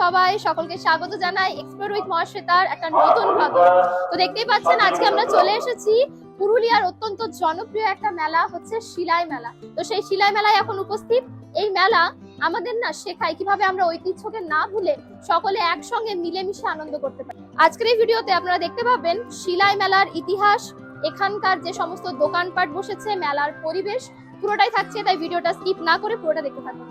সবাই সকলকে স্বাগত জানাই এক্সপ্লোর উইথ মহাশ্বেতার একটা নতুন ভাবে। তো দেখতেই পাচ্ছেন, আজকে আমরা চলে এসেছি পুরুলিয়ার অত্যন্ত জনপ্রিয় একটা মেলা হচ্ছে শিলাই মেলা। তো সেই শিলাই মেলায় এখন উপস্থিত। এই মেলা আমাদের না শেখায় কীভাবে আমরা ঐতিহ্যকে না ভুলে সকলে একসঙ্গে মিলেমিশে আনন্দ করতে পারি। আজকের এই ভিডিওতে আপনারা দেখতে পাবেন শিলাই মেলার ইতিহাস, এখানকার যে সমস্ত দোকানপাট বসেছে, মেলার পরিবেশ, পুরোটাই থাকছে, তাই ভিডিওটা স্কিপ না করে পুরোটা দেখতে থাকুন।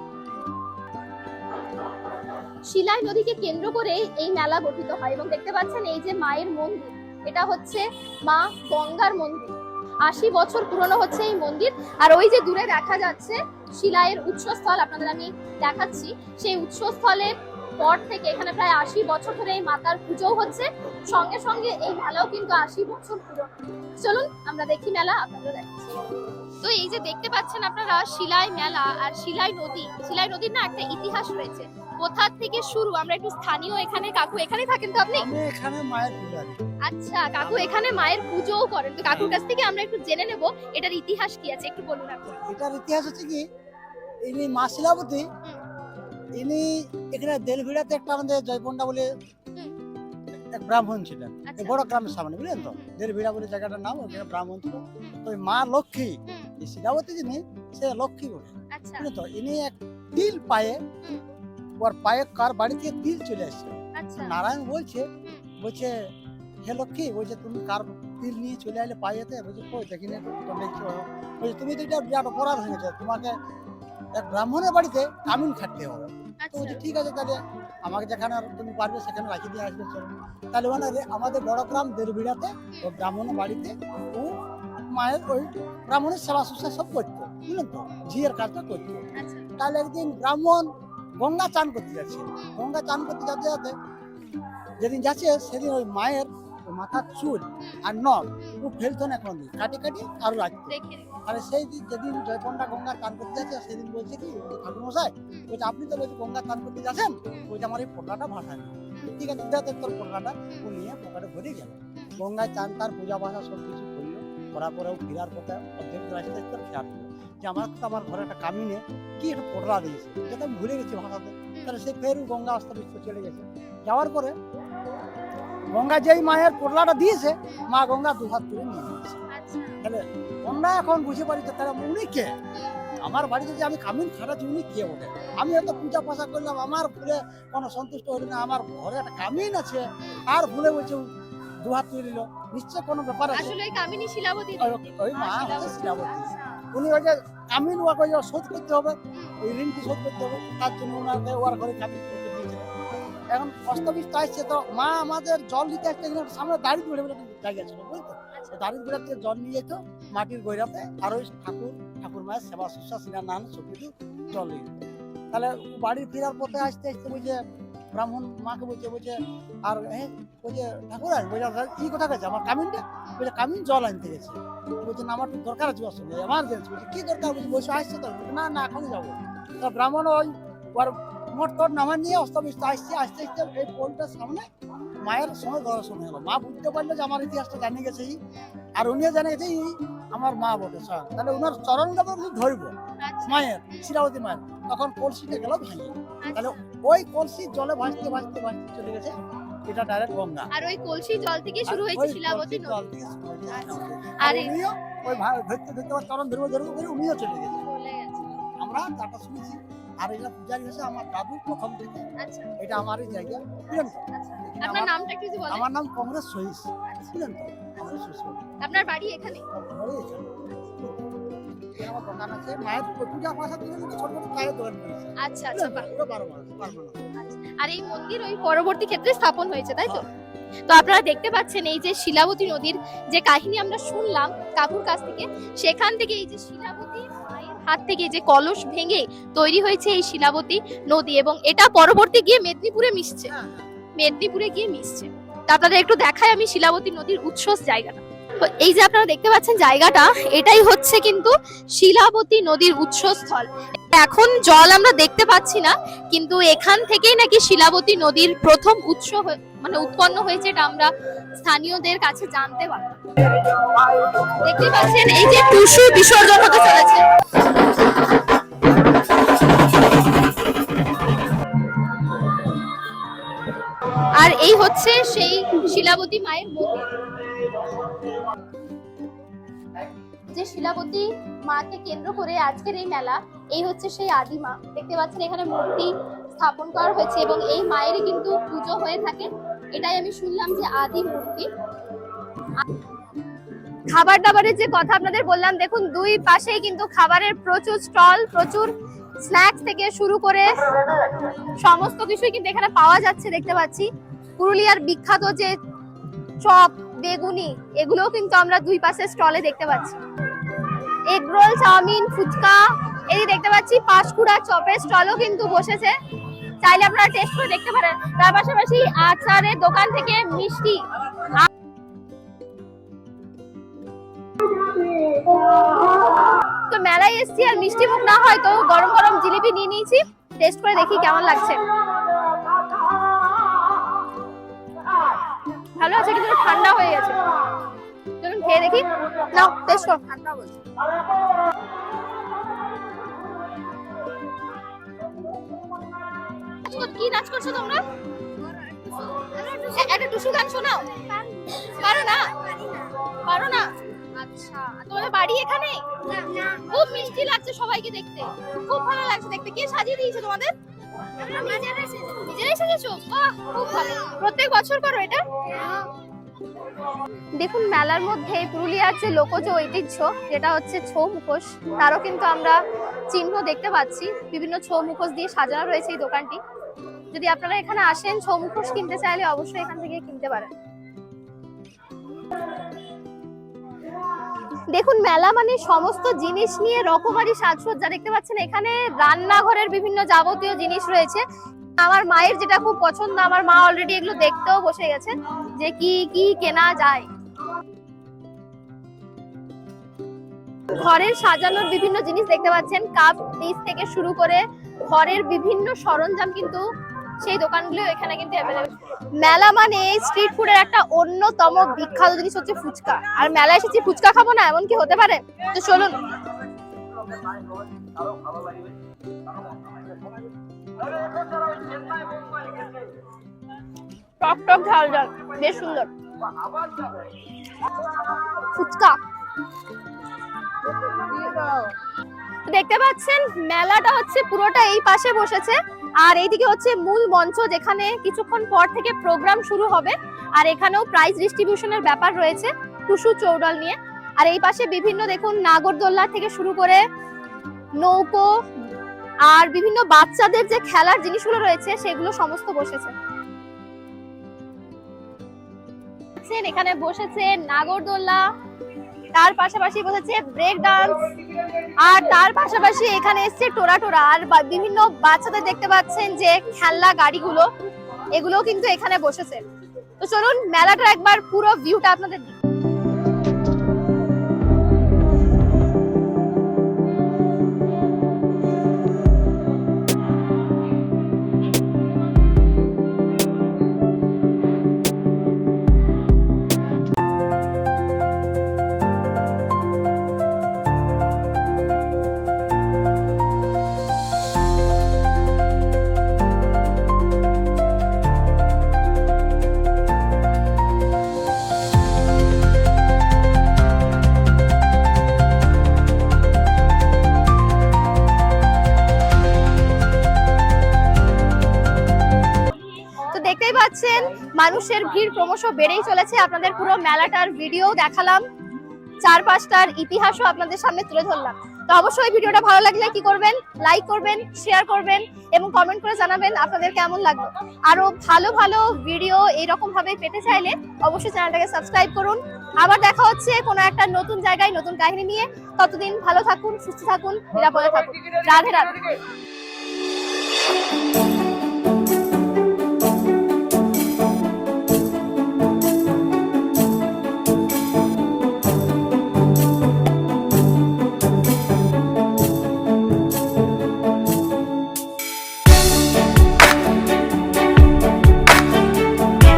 শিলাই নদীকে কেন্দ্র করে এই মেলা গঠিত হয় এবং দেখতে পাচ্ছেন এই যে মায়ের মন্দির। এটা হচ্ছে মা গঙ্গার মন্দির। আশি বছর পুরনো হচ্ছে এই মন্দির। আর ওই যে দূরে দেখা যাচ্ছে শিলাইয়ের উৎসস্থল, আপনাদের আমি দেখাচ্ছি। সেই উৎসস্থলের পর থেকে এখানে প্রায় আশি বছর ধরে এই মাতার পুজো হচ্ছে। সঙ্গে সঙ্গে এই মেলাও কিন্তু আশি বছর পুরনো। চলুন, আমরা দেখি মেলা আপনাদের দেখাচ্ছি তো এই যে দেখতে পাচ্ছেন আপনারা শিলাই মেলা আর শিলাই নদী। শিলাই নদীর না একটা ইতিহাস রয়েছে। কোথা থেকে শুরু? আমরা একটু স্থানীয় এখানে কাকু এখানে থাকেন তো আপনি? আমি এখানে মায়ের পূজারি। আচ্ছা কাকু এখানে মায়ের পুজোও করেন। তো কাকুর কাছ থেকে আমরা একটু জেনে নেব এটার ইতিহাস কি আছে? একটু বলুন আপনি। এটার ইতিহাস হচ্ছে কি ইনি মা শিলাবতী ইনি এখানে দেলভিড়াতে একটা আমাদের জয়পন্ডা বলে এক ব্রাহ্মণ ছিলেন। আচ্ছা। বড় গ্রামের সামনে বুঝলেন তো? দেলভিড়া বলে জায়গাটার নাম ওখানে ব্রাহ্মণ ছিল। তো মা লক্ষ্মী এই শিলাবতী যিনি সে লক্ষ্মী বলে আচ্ছা। বুঝলেন তো? ইনি এক তিল পায়ে। ওর পায়ে কার বাড়ি থেকে তিল চলে আসছে। আচ্ছা। নারায়ণ বলছে বলছে হে লক্ষ্মী বলছে তুমি কার তিল নিয়ে চলে আসলে পায়েতে? বলছে কই দেখি না তো দেখছ। বলছে তুমি তো এটা বিরাট অপরাধ হয়ে গেছে। তোমাকে এক ব্রাহ্মণের বাড়িতে কামিন খাটতে হবে। তো আচ্ছা। বলছে ঠিক আছে তাহলে আমাকে যেখানে আর তুমি পারবে সেখানে রাখি দিয়ে আসবে চলো। তাহলে মানে আমাদের বড় গ্রাম দেড়বিড়াতে ও ব্রাহ্মণের বাড়িতে ও মায়ের ওই ব্রাহ্মণের সেবা শুশ্রূষা সব করতো বুঝলেন তো? ঝিয়ের কাজটা করতো। আচ্ছা। তাহলে একদিন ব্রাহ্মণ গঙ্গা চান করতে যাচ্ছে। গঙ্গা চান করতে যাতে যাতে যেদিন যাচ্ছে সেদিন ওই মায়ের মাথার চুল আর নখ ও ফেলতো না কোনদিন কাটি কাটি আরও রাখতো। আর সেই দিন যেদিন জয়পন্ডা গঙ্গা চান করতে যাচ্ছে সেদিন বলছে কি ঠাকুর মশাই বলছে আপনি তো বলছে গঙ্গা চান করতে যাচ্ছেন বলছে আমার এই পোটলাটা ভাষায় ঠিক আছে দেখ তোর পোকাটা ও নিয়ে পোকাটা ভরে গেল। গঙ্গায় চান তার পূজা বাসা সব কিছু করল। করার পরে ও ফেরার পথে অর্ধেক রাস্তায় তোর দিল যে আমার তো আমার ঘরে একটা কামিনে কি একটা পোটলা দিয়েছে। যেটা আমি ভুলে গেছি ভাষাতে। তাহলে সে ফের গঙ্গা অস্ত বিশ্ব চলে গেছে। যাওয়ার পরে গঙ্গা যেই মায়ের পোটলাটা দিয়েছে মা গঙ্গা দু হাত তুলে নিয়ে নিয়েছে আচ্ছা। তাহলে আমরা এখন বুঝে পারি যে তারা উনি কে? আমার বাড়িতে যে আমি কামিন খাটাচ্ছি উনি কে ওঠে আমি হয়তো পূজা পাশা করলাম আমার ভুলে কোনো সন্তুষ্ট হইল না আমার ঘরে একটা কামিন আছে। আর ভুলে বলছে ও দুহাত তুলে নিল। নিশ্চয় কোনো ব্যাপার আছে? আসলে কামিনী শিলাবতী ওই- ওই মা হচ্ছে শিলাবতী। আচ্ছা উনি ওই যে কামিন ওয়াকে শোধ করতে হবে ওই ঋণটি শোধ করতে হবে তার জন্য ওনাকে ওর ঘরে কামিন করতে দিয়েছিলেন এখন আসছে তো মা আমাদের জল দিতে এখানে সামনে দাঁড়িয়ে পড়ে বলে জায়গা ছিল দাঁড়িয়ে থেকে জল নিয়ে যেত মাটির গৈরাতে আর ওই ঠাকুর ঠাকুর মায়ের সেবা শুশ্রূষা সিনার নান সব কিছু জল নিয়ে তাহলে বাড়ি ফেরার পথে আসতে আসতে বলছে ব্রাহ্মণ মাকে বলছে বলছে আর হ্যাঁ বলছে ঠাকুর আস বলছে কি কথা গেছে আমার কামিনটা বলছে কামিন জল আনতে গেছে। বলছে না আমার দরকার আছে ওর সঙ্গে এমার্জেন্সি বলছে কি দরকার? বলছে বসে আসছে তো। না না এখনই যাব। তা ব্রাহ্মণ ওই ওর মোট তোর নামা নিয়ে অস্তবিষ্ট আসছে আসতে আসতে এই পোলটার সামনে মায়ের সঙ্গে দর্শন হলো। মা বুঝতে পারল যে আমার ইতিহাসটা জানিয়ে গেছে আর উনিও জানে গেছে আমার মা বটে স্যার তাহলে ওনার চরণটা ধরবো আচ্ছা। মায়ের শিরাবতী মায়ের। তখন কলসিটা গেল ভেঙে তাহলে ওই কলসি জলে ভাসতে ভাসতে ভাসতে চলে গেছে। এটা ডাইরেক্ট গঙ্গা। আর ওই কলসি জল থেকে শুরু হয়েছে শিলাবতী নদী। আচ্ছা। আর উনিও ওই ধরতে ধরতে চরণ ধরবো ধরবো করে উনিও চলে গেছে। আমরা তাটা শুনেছি আর এটা পূজারি হয়েছে আমার দাদু প্রথম থেকে। আচ্ছা। এটা আমারই জায়গা বুঝলেন তো? আচ্ছা। আপনার নামটা একটু বলেন। আমার নাম কংগ্রেস সহিস বুঝলেন তো? আপনার বাড়ি এখানে। এখানে আমার দোকান আছে। মায়ের পূজা পাশা দিলে ছোট ছোট চায়ের দোকান করেছে আচ্ছা আচ্ছা পুরো বারো মাস বারো আর এই মন্দির ওই পরবর্তী ক্ষেত্রে স্থাপন হয়েছে তাই তো? তো আপনারা দেখতে পাচ্ছেন এই যে শিলাবতী নদীর যে কাহিনী আমরা শুনলাম কাকুর কাছ থেকে সেখান থেকে এই যে শিলাবতী মায়ের হাত থেকে যে কলস ভেঙে তৈরি হয়েছে এই শিলাবতী নদী এবং এটা পরবর্তী গিয়ে মেদিনীপুরে মিশছে। মেদিনীপুরে গিয়ে মিশছে। তা আপনাদের একটু দেখাই আমি শিলাবতী নদীর উৎসস জায়গাটা। এই যে আপনারা দেখতে পাচ্ছেন জায়গাটা, এটাই হচ্ছে কিন্তু শিলাবতী নদীর উৎসস্থল। এখন জল আমরা দেখতে পাচ্ছি না, কিন্তু এখান থেকেই নাকি শিলাবতী নদীর প্রথম উৎস মানে উৎপন্ন হয়েছে এটা আমরা স্থানীয়দের কাছে জানতে পারলাম। দেখতে পাচ্ছেন এই যে টুসু বিসর্জন হতে চলেছে। আর এই হচ্ছে সেই শিলাবতী মায়ের মন্দির। যে শিলাবতী মাকে কেন্দ্র করে আজকের এই মেলা, এই হচ্ছে সেই আদিমা। দেখতে পাচ্ছেন এখানে মূর্তি স্থাপন করা হয়েছে এবং এই মায়েরই কিন্তু পুজো হয়ে থাকে। এটাই আমি শুনলাম যে আদি মূর্তি। খাবার দাবারের যে কথা আপনাদের বললাম, দেখুন, দুই পাশেই কিন্তু খাবারের প্রচুর স্টল, প্রচুর স্ন্যাক্স থেকে শুরু করে সমস্ত কিছুই কিন্তু এখানে পাওয়া যাচ্ছে, দেখতে পাচ্ছি। পুরুলিয়ার বিখ্যাত যে চপ বেগুনি, এগুলোও কিন্তু আমরা দুই পাশে স্টলে দেখতে পাচ্ছি। এগ রোল, চাউমিন, ফুচকা, এই দেখতে পাচ্ছি, পাঁশকুড়া চপের স্টলও কিন্তু বসেছে। চাইলে আপনারা টেস্ট করে দেখতে পারেন। তার পাশাপাশি আচারের দোকান থেকে মিষ্টি। তো মেলায় এসছি আর মিষ্টি মুখ না হয়, তো গরম গরম জিলিপি নিয়ে নিয়েছি। টেস্ট করে দেখি কেমন লাগছে। আছে কিন্তু ঠান্ডা হয়ে গেছে। চলুন খেয়ে দেখি। নাও টেস্ট করো ঠান্ডা বলছে কি নাচ করছ তোমরা? একটা টুসু গান শোনাও। পারো না? পারো না? আচ্ছা তোমাদের বাড়ি এখানে? খুব মিষ্টি লাগছে সবাইকে দেখতে। খুব ভালো লাগছে দেখতে। কে সাজিয়ে দিয়েছে তোমাদের? প্রত্যেক দেখুন, মেলার মধ্যে পুরুলিয়ার যে লোকজ ঐতিহ্য, যেটা হচ্ছে ছৌ মুখোশ, তারও কিন্তু আমরা চিহ্ন দেখতে পাচ্ছি। বিভিন্ন ছৌ মুখোশ দিয়ে সাজানো রয়েছে এই দোকানটি। যদি আপনারা এখানে আসেন, ছৌ মুখোশ কিনতে চাইলে অবশ্যই এখান থেকে কিনতে পারেন। দেখুন, মেলা মানে সমস্ত জিনিস নিয়ে রকমারি সাজসজ্জা। দেখতে পাচ্ছেন, এখানে রান্নাঘরের বিভিন্ন যাবতীয় জিনিস রয়েছে। আমার মায়ের যেটা খুব পছন্দ, আমার মা অলরেডি এগুলো দেখতেও বসে গেছে যে কি কি কেনা যায়। ঘরের সাজানোর বিভিন্ন জিনিস দেখতে পাচ্ছেন, কাপ ডিস থেকে শুরু করে ঘরের বিভিন্ন সরঞ্জাম কিন্তু সেই দোকানগুলো এখানে কিন্তু অ্যাভেলেবেল মেলা মানে স্ট্রিট ফুডের একটা অন্যতম বিখ্যাত জিনিস হচ্ছে ফুচকা। আর মেলায় এসেছি ফুচকা খাব না, এমন কি হতে পারে? তো চলুন। বেশ সুন্দর। ফুচকা। দেখতে পাচ্ছেন, মেলাটা হচ্ছে পুরোটা এই পাশে বসেছে। আর এইদিকে হচ্ছে মূল মঞ্চ, যেখানে কিছুক্ষণ পর থেকে প্রোগ্রাম শুরু হবে। আর এখানেও প্রাইজ ডিস্ট্রিবিউশনের ব্যাপার রয়েছে, টুসু চৌডল নিয়ে। আর এই পাশে বিভিন্ন দেখুন নাগরদোল্লা থেকে শুরু করে নৌকো, আর বিভিন্ন বাচ্চাদের যে খেলার জিনিসগুলো রয়েছে, সেগুলো সমস্ত বসেছে। এখানে বসেছে নাগরদোল্লা তার পাশাপাশি বসেছে ব্রেক ডান্স আর তার পাশাপাশি এখানে এসছে টোরা টোরা। আর বিভিন্ন বাচ্চাদের দেখতে পাচ্ছেন যে খেলনা, গাড়িগুলো এগুলো কিন্তু এখানে বসেছে। তো চলুন, মেলাটা একবার পুরো ভিউটা আপনাদের মানুষের ভিড় ক্রমশ বেড়েই চলেছে। আপনাদের পুরো মেলাটার ভিডিও দেখালাম। চারপাশটার ইতিহাসও আপনাদের সামনে তুলে ধরলাম। তো অবশ্যই ভিডিওটা ভালো লাগলে কি করবেন? লাইক করবেন শেয়ার করবেন এবং কমেন্ট করে জানাবেন আপনাদের কেমন লাগল। আরও ভালো ভালো ভিডিও এইরকম ভাবে পেতে চাইলে অবশ্যই চ্যানেলটাকে সাবস্ক্রাইব করুন। আবার দেখা হচ্ছে কোনো একটা নতুন জায়গায় নতুন কাহিনী নিয়ে। ততদিন ভালো থাকুন, সুস্থ থাকুন, নিরাপদে থাকুন। রাধে রাধে।